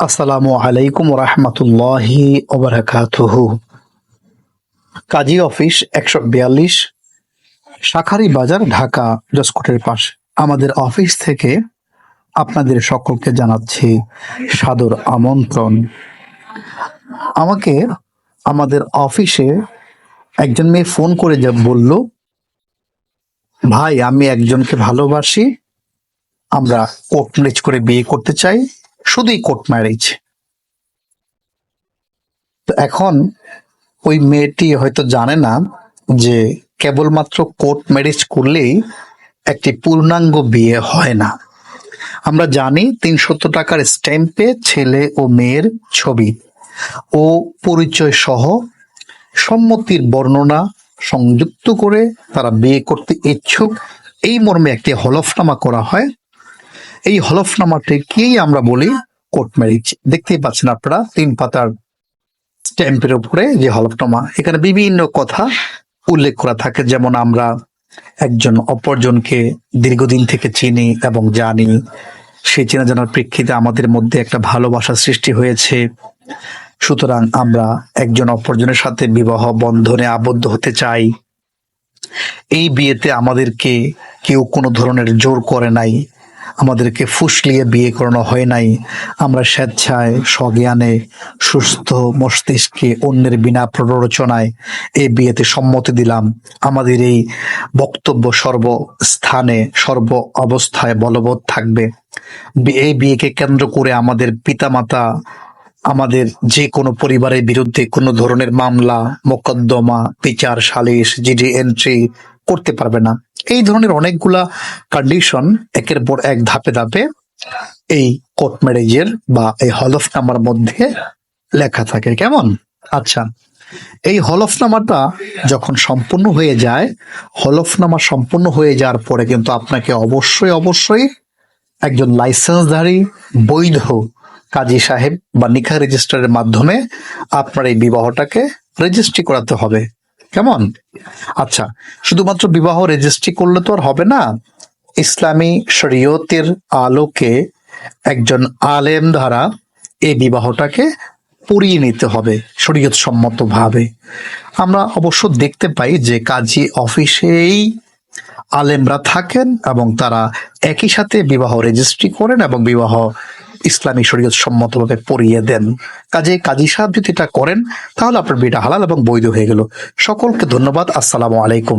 আসসালামু আলাইকুম রহমতুল্লাহি ওবরাকাতুহু কাজী অফিস একশো বিয়াল্লিশ, শাখারি বাজার, ঢাকা জসকোটের পাশে। আমাদের অফিস থেকে আপনাদের সকলকে জানাচ্ছি সাদর আমন্ত্রণ। আমাকে, আমাদের অফিসে একজন মেয়ে ফোন করে যা বলল, ভাই, আমি একজনকে ভালোবাসি, আমরা কোর্ট করে বিয়ে করতে চাই। শুধুই কোর্ট ম্যারেজ তো এখন ওই মেয়েটি হয়তো জানে না যে কেবলমাত্র কোর্ট ম্যারেজ করলেই একটি পূর্ণাঙ্গ বিয়ে হয় না। আমরা জানি তিনশত টাকার স্ট্যাম্পে ছেলে ও মেয়ের ছবি। ও পরিচয় সহ সম্মতির বর্ণনা সংযুক্ত করে তারা বিয়ে করতে ইচ্ছুক। এই মর্মে একটি হলফনামা করা হয় এই হলফনামাটিকেই আমরা বলি কোর্ট ম্যারেজ দেখতেই পাচ্ছেন আপনারা, তিন পাতার স্ট্যাম্পের উপরে যে হলফনামা এখানে বিভিন্ন কথা উল্লেখ করা থাকে। যেমন আমরা একজন অপরজনকে দীর্ঘদিন থেকে চিনি এবং জানি সেই চেনা জানার প্রেক্ষিতে আমাদের মধ্যে একটা ভালোবাসা সৃষ্টি হয়েছে। সুতরাং আমরা একজন অপরজনের সাথে বিবাহ বন্ধনে আবদ্ধ হতে চাই। এই বিয়েতে আমাদেরকে কেউ কোনো ধরনের জোর করে নাই। আমাদেরকে ফুসলিয়ে বিয়ে করানো হয় নাই। আমরা স্বেচ্ছায় স্বজ্ঞানে সুস্থ মস্তিষ্কে অন্যের বিনা প্ররোচনায় এই বিয়েতে সম্মতি দিলাম। আমাদের এই বক্তব্য সর্বস্থানে, সর্ব অবস্থায় বলবৎ থাকবে। এই বিয়েকে কেন্দ্র করে আমাদের পিতামাতা, আমাদের যে কোনো পরিবারের বিরুদ্ধে কোনো ধরনের মামলা, মোকদ্দমা, বিচার, সালিশ, জিডি এন্ট্রি করতে পারবে না। এই ধরনের অনেকগুলা কন্ডিশন একের পর এক ধাপে ধাপে এই কোর্ট ম্যারেজের বা এই হলফনামার মধ্যে লেখা থাকে। কেমন? আচ্ছা এই হলফনামাটা যখন সম্পূর্ণ হয়ে যায় হলফনামা সম্পূর্ণ হয়ে যাওয়ার পরে কিন্তু আপনাকে অবশ্যই অবশ্যই একজন লাইসেন্সধারী বৈধ কাজী সাহেব বা নিখা রেজিস্ট্রারের মাধ্যমে আপনার এই বিবাহটাকে রেজিস্ট্রি করাতে হবে। কেমন? আচ্ছা শুধুমাত্র বিবাহ রেজিস্ট্রি করলে তো আর হবে না। ইসলামী শরীয়তের আলোকে একজন আলেম দ্বারা এই বিবাহটাকে পড়িয়ে নিতে হবে শরীয়ত সম্মত ভাবে আমরা অবশ্য দেখতে পাই যে কাজী অফিসেই আলেমরা থাকেন এবং তারা একই সাথে বিবাহ রেজিস্ট্রি করেন এবং বিবাহ ইসলামী শরীয়ত সম্মতভাবে পড়িয়ে দেন। কাজে কাজী সাহেব যদি এটা করেন, তাহলে আপনার বিয়েটা হালাল এবং বৈধ হয়ে গেল। সকলকে ধন্যবাদ। আসসালামু আলাইকুম।